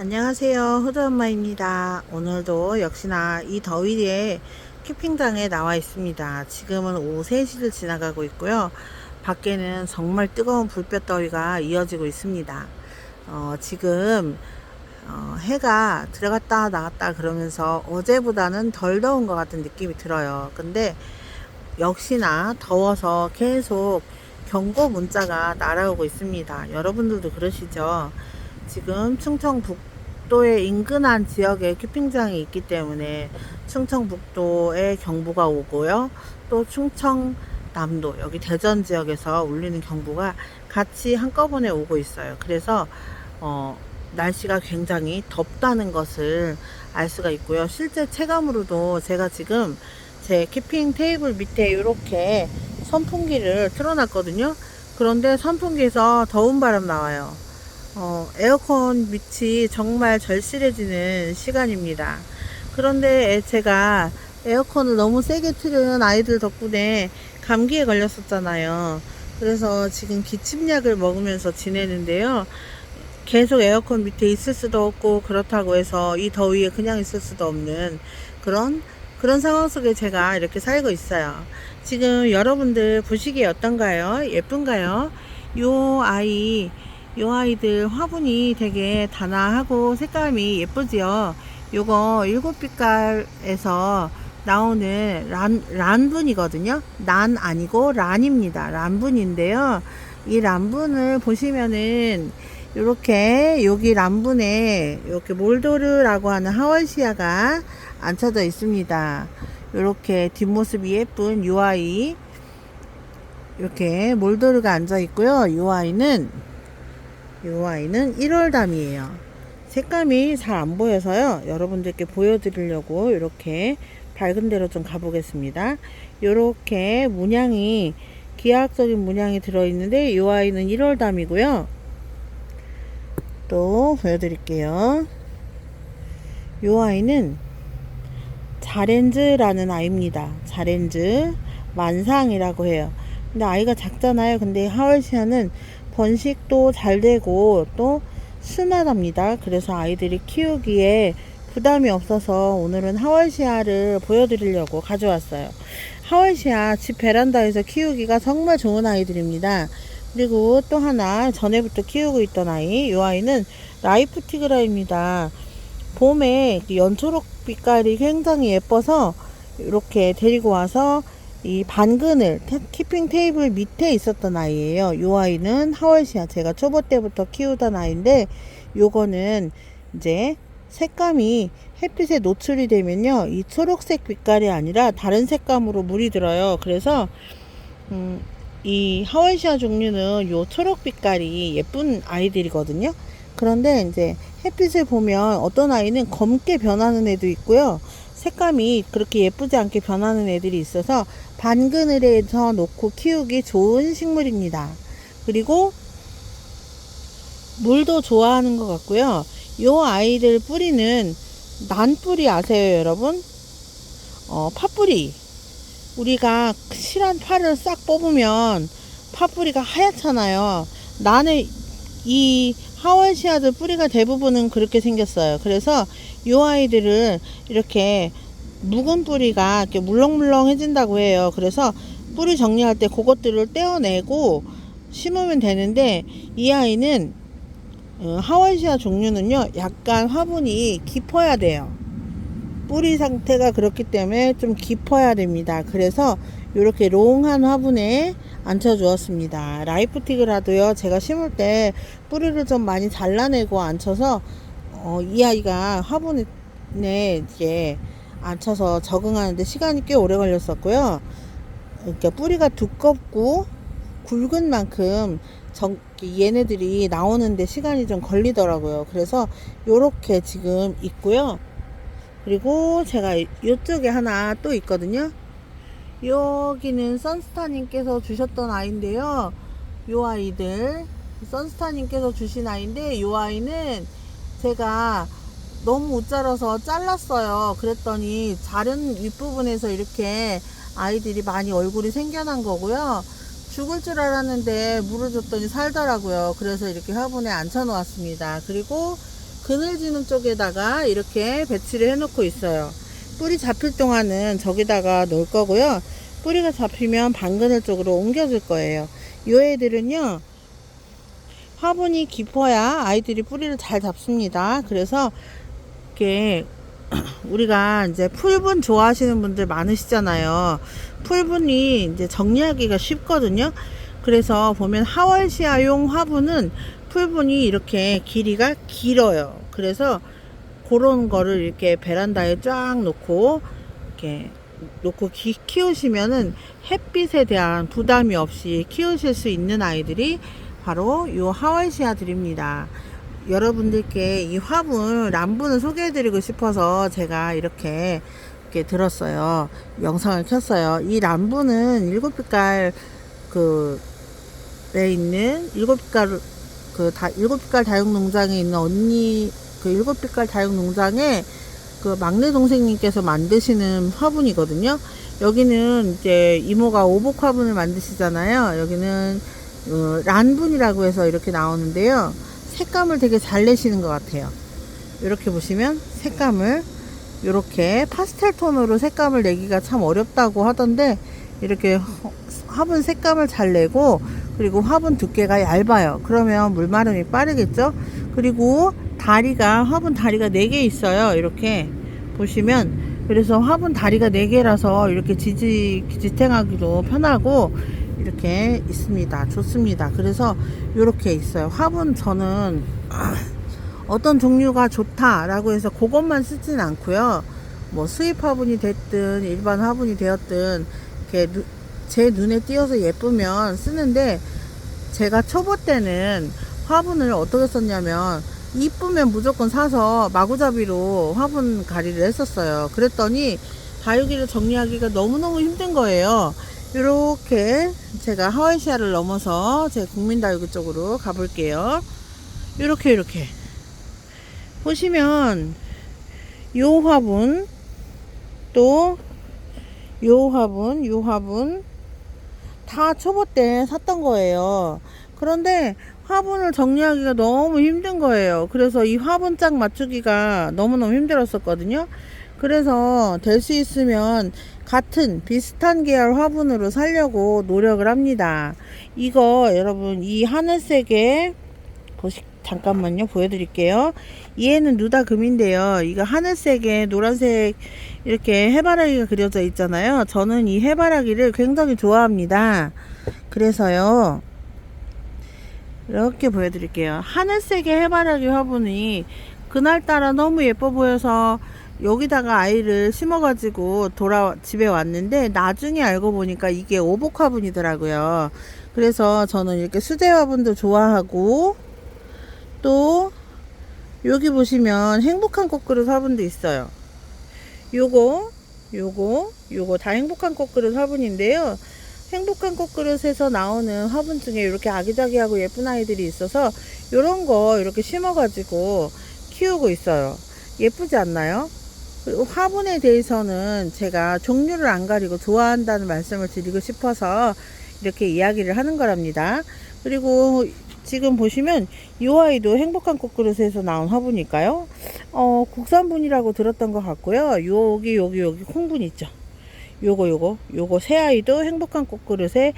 안녕하세요. 후드 엄마입니다. 오늘도 역시나 이 더위에 캠핑장에 나와 있습니다. 지금은 오후 3시를 지나가고 있고요. 밖에는 정말 뜨거운 불볕 더위가 이어지고 있습니다. 어, 지금 어, 해가 들어갔다 나갔다 그러면서 어제보다는 덜 더운 것 같은 느낌이 들어요. 근데 역시나 더워서 계속 경고 문자가 날아오고 있습니다. 여러분들도 그러시죠? 지금 충청북도의 인근한 지역에 캠핑장이 있기 때문에 충청북도에 경보가 오고요. 또 충청남도 여기 대전 지역에서 울리는 경보가 같이 한꺼번에 오고 있어요. 그래서 어, 날씨가 굉장히 덥다는 것을 알 수가 있고요. 실제 체감으로도 제가 지금 제 캠핑 테이블 밑에 이렇게 선풍기를 틀어놨거든요. 그런데 선풍기에서 더운 바람 나와요. 어, 에어컨 밑이 정말 절실해지는 시간입니다. 그런데 제가 에어컨을 너무 세게 틀은 아이들 덕분에 감기에 걸렸었잖아요. 그래서 지금 기침약을 먹으면서 지내는데요. 계속 에어컨 밑에 있을 수도 없고 그렇다고 해서 이 더위에 그냥 있을 수도 없는 그런 그런 상황 속에 제가 이렇게 살고 있어요. 지금 여러분들 보시기에 어떤가요? 예쁜가요? 요 아이 요 아이들 화분이 되게 단아하고 색감이 예쁘지요. 요거 일곱 빛깔에서 나오는 란, 란분이거든요. 난 아니고 란입니다. 란분인데요. 이 란분을 보시면은 요렇게 여기 란분에 이렇게 몰도르라고 하는 하월시아가 앉혀져 있습니다. 요렇게 뒷모습이 예쁜 요 아이 이렇게 몰도르가 앉아 있고요. 요 아이는 요 아이는 1월담이에요. 색감이 잘 안 보여서요. 여러분들께 보여드리려고 이렇게 밝은 데로 좀 가보겠습니다. 이렇게 문양이 기하학적인 문양이 들어있는데 이 아이는 1월담이고요. 또 보여드릴게요. 이 아이는 자렌즈라는 아이입니다. 자렌즈 만상이라고 해요. 근데 아이가 작잖아요. 근데 하월시아는 번식도 잘 되고 또 순하답니다. 그래서 아이들이 키우기에 부담이 없어서 오늘은 하월시아를 보여드리려고 가져왔어요. 하월시아 집 베란다에서 키우기가 정말 좋은 아이들입니다. 그리고 또 하나 전에부터 키우고 있던 아이, 이 아이는 라이프 티그라입니다. 봄에 연초록 빛깔이 굉장히 예뻐서 이렇게 데리고 와서 이 테- 키핑 테이블 밑에 있었던 아이예요. 이 아이는 하월시아 제가 초보 때부터 키우던 아이인데 요거는 이제 색감이 햇빛에 노출이 되면요 이 초록색 빛깔이 아니라 다른 색감으로 물이 들어요. 그래서 음, 이 하월시아 종류는 요 초록 빛깔이 예쁜 아이들이거든요. 그런데 이제 햇빛을 보면 어떤 아이는 검게 변하는 애도 있고요. 색감이 그렇게 예쁘지 않게 변하는 애들이 있어서 반 그늘에서 놓고 키우기 좋은 식물입니다. 그리고 물도 좋아하는 것 같고요. 요 아이들 뿌리는 난뿌리 아세요, 여러분? 어, 팥뿌리. 우리가 실한 파를 싹 뽑으면 팥뿌리가 하얗잖아요. 나는 이 하월시아들 뿌리가 대부분은 그렇게 생겼어요. 그래서 요 아이들을 이렇게 묵은 뿌리가 이렇게 물렁물렁해진다고 해요. 그래서 뿌리 정리할 때 그것들을 떼어내고 심으면 되는데 이 아이는 어, 하월시아 종류는요 약간 화분이 깊어야 돼요. 뿌리 상태가 그렇기 때문에 좀 깊어야 됩니다. 그래서 이렇게 롱한 화분에 앉혀 주었습니다. 라이프틱이라도요, 제가 심을 때 뿌리를 좀 많이 잘라내고 앉혀서, 어, 이 아이가 화분에 이제 앉혀서 적응하는데 시간이 꽤 오래 걸렸었고요. 그러니까 뿌리가 두껍고 굵은 만큼 정, 얘네들이 나오는데 시간이 좀 걸리더라고요. 그래서 요렇게 지금 있고요. 그리고 제가 이쪽에 하나 또 있거든요. 여기는 선스타님께서 주셨던 아이인데요. 요 아이들 선스타님께서 주신 아이인데 요 아이는 제가 너무 못 자라서 잘랐어요. 그랬더니 자른 윗부분에서 이렇게 아이들이 많이 얼굴이 생겨난 거고요. 죽을 줄 알았는데 물을 줬더니 살더라고요. 그래서 이렇게 화분에 앉혀 놓았습니다. 그리고 그늘지는 쪽에다가 이렇게 배치를 해놓고 있어요. 뿌리 잡힐 동안은 저기다가 놓을 거고요. 뿌리가 잡히면 방그늘 쪽으로 옮겨줄 거예요. 이 애들은요, 화분이 깊어야 아이들이 뿌리를 잘 잡습니다. 그래서 이렇게 우리가 이제 풀분 좋아하시는 분들 많으시잖아요. 풀분이 이제 정리하기가 쉽거든요. 그래서 보면 하월시아용 화분은 풀분이 이렇게 길이가 길어요. 그래서 그런 거를 이렇게 베란다에 쫙 놓고 이렇게 놓고 기, 키우시면은 햇빛에 대한 부담이 없이 키우실 수 있는 아이들이 바로 요 하월시아들입니다. 여러분들께 이 화분 람분을 소개해드리고 싶어서 제가 이렇게 이렇게 들었어요. 영상을 켰어요. 이 람분은 일곱 빛깔 그에 있는 일곱 빛깔 그다 일곱 빛깔 다육 농장에 있는 언니 그 일곱 빛깔 다육 농장에 그 막내 동생님께서 만드시는 화분이거든요. 여기는 이제 이모가 오복 화분을 만드시잖아요. 여기는 어, 란분이라고 해서 이렇게 나오는데요. 색감을 되게 잘 내시는 것 같아요. 이렇게 보시면 색감을 이렇게 파스텔 톤으로 색감을 내기가 참 어렵다고 하던데 이렇게 허- 화분 색감을 잘 내고 그리고 화분 두께가 얇아요. 그러면 물 마름이 빠르겠죠? 그리고 다리가 화분 다리가 4개 있어요. 이렇게 보시면 그래서 화분 다리가 4개라서 이렇게 지지 지탱하기도 편하고 이렇게 있습니다. 좋습니다. 그래서 이렇게 있어요. 화분 저는 어떤 종류가 좋다라고 해서 그것만 쓰진 않고요. 뭐 수입 화분이 됐든 일반 화분이 되었든 이렇게 누- 제 눈에 띄어서 예쁘면 쓰는데 제가 초보 때는 화분을 어떻게 썼냐면 이쁘면 무조건 사서 마구잡이로 화분 가리를 했었어요. 그랬더니 다육이를 정리하기가 너무너무 힘든 거예요. 이렇게 제가 하와이시아를 넘어서 제 국민다육이 쪽으로 가볼게요. 이렇게 이렇게 보시면 요 화분 또 요 화분 요 화분 다 초보 때 샀던 거예요. 그런데 화분을 정리하기가 너무 힘든 거예요. 그래서 이 화분짝 맞추기가 너무너무 힘들었었거든요. 그래서 될 수 있으면 같은 비슷한 계열 화분으로 살려고 노력을 합니다. 이거 여러분 이 하늘색의 보시 잠깐만요 보여드릴게요. 얘는 누다금인데요. 이거 하늘색에 노란색 이렇게 해바라기가 그려져 있잖아요. 저는 이 해바라기를 굉장히 좋아합니다. 그래서요. 이렇게 보여드릴게요. 하늘색의 해바라기 화분이 그날따라 너무 예뻐 보여서 여기다가 아이를 심어가지고 돌아 집에 왔는데 나중에 알고 보니까 이게 오복 화분이더라고요. 그래서 저는 이렇게 수제 화분도 좋아하고 또 여기 보시면 행복한 꽃그릇 화분도 있어요. 요거 요거 요거 다 행복한 꽃그릇 화분인데요. 행복한 꽃그릇에서 나오는 화분 중에 이렇게 아기자기하고 예쁜 아이들이 있어서 요런 거 이렇게 심어가지고 키우고 있어요. 예쁘지 않나요? 화분에 대해서는 제가 종류를 안 가리고 좋아한다는 말씀을 드리고 싶어서 이렇게 이야기를 하는 거랍니다. 그리고 지금 보시면 이 아이도 행복한 꽃그릇에서 나온 화분일까요? 어, 국산분이라고 들었던 것 같고요. 여기 여기 여기 콩분 있죠. 요거 요거 요거 새 아이도 행복한 꽃그릇에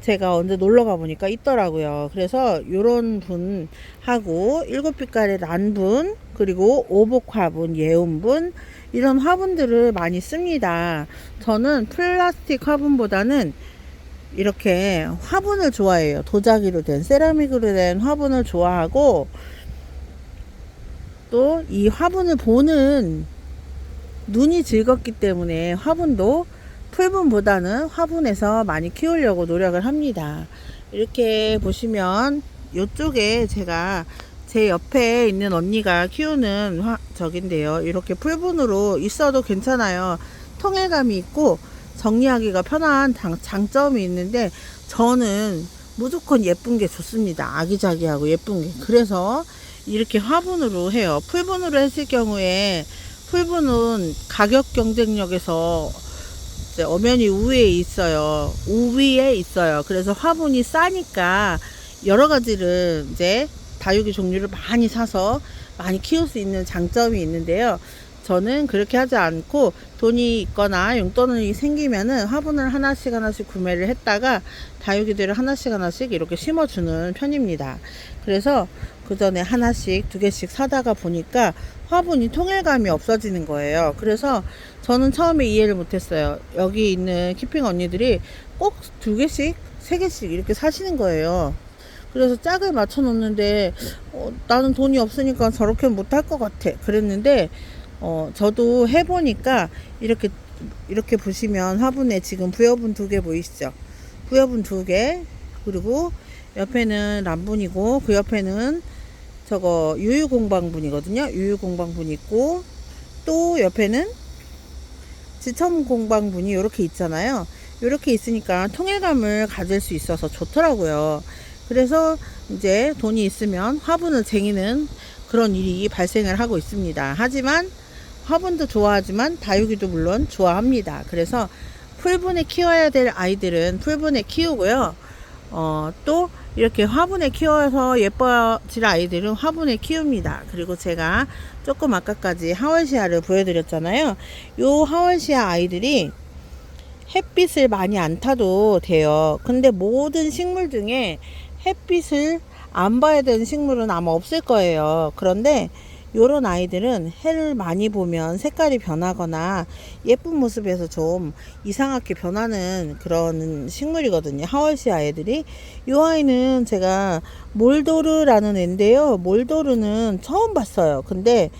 제가 언제 놀러 가 보니까 있더라고요. 그래서 요런 분하고 일곱 빛깔의 난분 그리고 오복 화분, 예운분 이런 화분들을 많이 씁니다. 저는 플라스틱 화분보다는 이렇게 화분을 좋아해요. 도자기로 된 세라믹으로 된 화분을 좋아하고 또 이 화분을 보는 눈이 즐겁기 때문에 화분도 풀분보다는 화분에서 많이 키우려고 노력을 합니다. 이렇게 보시면 이쪽에 제가 제 옆에 있는 언니가 키우는 화, 저긴데요. 이렇게 풀분으로 있어도 괜찮아요. 통일감이 있고 정리하기가 편한 장, 장점이 있는데 저는 무조건 예쁜 게 좋습니다. 아기자기하고 예쁜 게. 그래서 이렇게 화분으로 해요. 풀분으로 했을 경우에 풀분은 가격 경쟁력에서 이제 엄연히 우위에 있어요. 우위에 있어요. 그래서 화분이 싸니까 여러 가지를 이제 다육이 종류를 많이 사서 많이 키울 수 있는 장점이 있는데요. 저는 그렇게 하지 않고 돈이 있거나 용돈이 생기면은 화분을 하나씩 하나씩 구매를 했다가 다육이들을 하나씩 하나씩 이렇게 심어주는 편입니다. 그래서 그 전에 하나씩 두 개씩 사다가 보니까 화분이 통일감이 없어지는 거예요. 그래서 저는 처음에 이해를 못했어요. 여기 있는 키핑 언니들이 꼭 두 개씩, 세 개씩 이렇게 사시는 거예요. 그래서 짝을 맞춰 놓는데 어, 나는 돈이 없으니까 저렇게 못할 것 같아. 그랬는데 어, 저도 해보니까 이렇게 이렇게 보시면 화분에 지금 부여분 두 개 보이시죠? 부여분 두 개, 그리고 옆에는 람분이고 그 옆에는 저거 유유공방분이거든요. 유유공방분 있고 또 옆에는 지첨공방분이 이렇게 있잖아요. 이렇게 있으니까 통일감을 가질 수 있어서 좋더라고요. 그래서 이제 돈이 있으면 화분을 쟁이는 그런 일이 발생을 하고 있습니다. 하지만 화분도 좋아하지만 다육이도 물론 좋아합니다. 그래서 풀분에 키워야 될 아이들은 풀분에 키우고요. 어, 또 이렇게 화분에 키워서 예뻐질 아이들은 화분에 키웁니다. 그리고 제가 조금 아까까지 하월시아를 보여드렸잖아요. 요 하월시아 아이들이 햇빛을 많이 안 타도 돼요. 근데 모든 식물 중에 햇빛을 안 봐야 되는 식물은 아마 없을 거예요. 그런데 요런 아이들은 해를 많이 보면 색깔이 변하거나 예쁜 모습에서 좀 이상하게 변하는 그런 식물이거든요. 하월시 아이들이. 요 아이는 제가 몰도르라는 애인데요. 몰도르는 처음 봤어요. 근데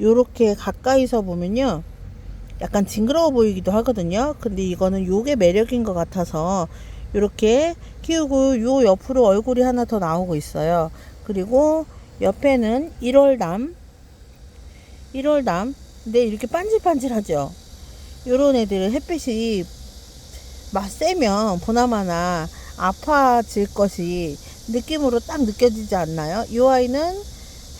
요렇게 가까이서 보면요. 약간 징그러워 보이기도 하거든요. 근데 이거는 요게 매력인 것 같아서 이렇게 키우고 요 옆으로 얼굴이 하나 더 나오고 있어요. 그리고 옆에는 1월담 1월담 근데 이렇게 반질반질하죠. 요런 애들은 햇빛이 막 세면 보나마나 아파질 것이 느낌으로 딱 느껴지지 않나요? 이 아이는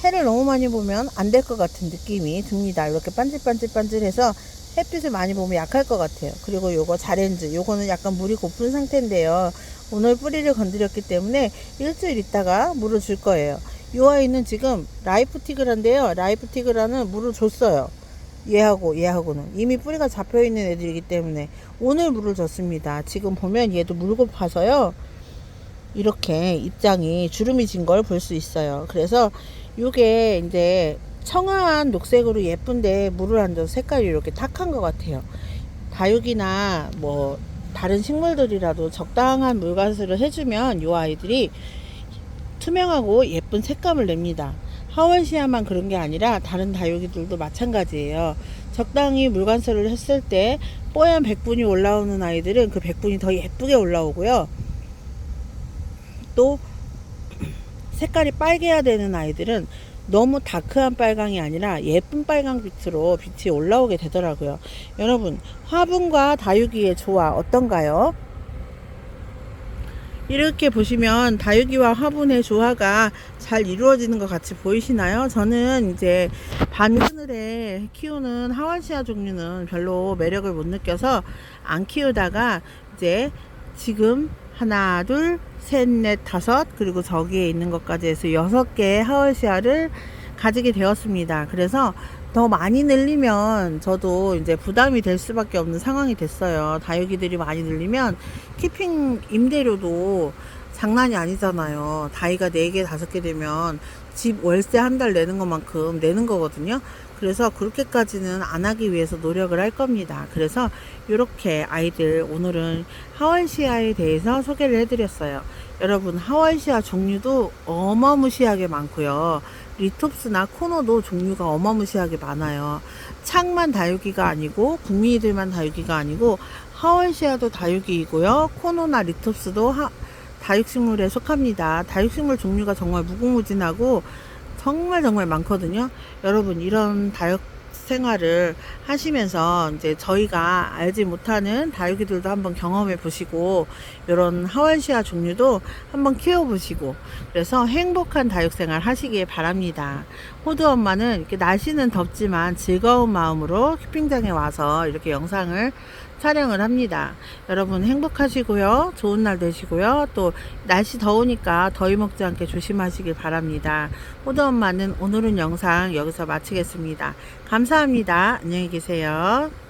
해를 너무 많이 보면 안 될 것 같은 느낌이 듭니다. 이렇게 반질반질반질해서 햇빛을 많이 보면 약할 것 같아요. 그리고 요거 자렌즈, 요거는 약간 물이 고픈 상태인데요. 오늘 뿌리를 건드렸기 때문에 일주일 있다가 물을 줄 거예요. 요 아이는 지금 라이프 티그라인데요. 라이프 티그라는 물을 줬어요. 얘하고 얘하고는 이미 뿌리가 잡혀 있는 애들이기 때문에 오늘 물을 줬습니다. 지금 보면 얘도 물고 파서요. 이렇게 입장이 주름이 진 걸 볼 수 있어요. 그래서 요게 이제 청아한 녹색으로 예쁜데 물을 안 줘서 색깔이 이렇게 탁한 것 같아요. 다육이나 뭐 다른 식물들이라도 적당한 물관수를 해주면 요 아이들이 투명하고 예쁜 색감을 냅니다. 하월시아만 그런 게 아니라 다른 다육이들도 마찬가지예요. 적당히 물관수를 했을 때 뽀얀 백분이 올라오는 아이들은 그 백분이 더 예쁘게 올라오고요. 또 색깔이 빨개야 되는 아이들은 너무 다크한 빨강이 아니라 예쁜 빨강빛으로 빛이 올라오게 되더라고요. 여러분, 화분과 다육이의 조화 어떤가요? 이렇게 보시면 다육이와 화분의 조화가 잘 이루어지는 것 같이 보이시나요? 저는 이제 반그늘에 키우는 하와시아 종류는 별로 매력을 못 느껴서 안 키우다가 이제 지금 하나, 둘, 셋, 넷, 다섯 그리고 저기에 있는 것까지 해서 여섯 개의 하월시아를 가지게 되었습니다. 그래서 더 많이 늘리면 저도 이제 부담이 될 수밖에 없는 상황이 됐어요. 다육이들이 많이 늘리면 키핑 임대료도 장난이 아니잖아요. 다이가 4개, 5개 되면 집 월세 한 달 내는 것만큼 내는 거거든요. 그래서 그렇게까지는 안 하기 위해서 노력을 할 겁니다. 그래서 이렇게 아이들 오늘은 하월시아에 대해서 소개를 해드렸어요. 여러분 하월시아 종류도 어마무시하게 많고요. 리톱스나 코너도 종류가 어마무시하게 많아요. 창만 다육이가 아니고 국민이들만 다육이가 아니고 하월시아도 다육이이고요. 코너나 리톱스도 하, 다육식물에 속합니다. 다육식물 종류가 정말 무궁무진하고 정말 정말 많거든요. 여러분 이런 다육 생활을 하시면서 이제 저희가 알지 못하는 다육이들도 한번 경험해 보시고 이런 하월시아 종류도 한번 키워 보시고 그래서 행복한 다육 생활 하시길 바랍니다. 호두 엄마는 이렇게 날씨는 덥지만 즐거운 마음으로 키핑장에 와서 이렇게 영상을 촬영을 합니다. 여러분 행복하시고요. 좋은 날 되시고요. 또 날씨 더우니까 더위 먹지 않게 조심하시길 바랍니다. 호두 엄마는 오늘은 영상 여기서 마치겠습니다. 감사합니다. 안녕히 계세요.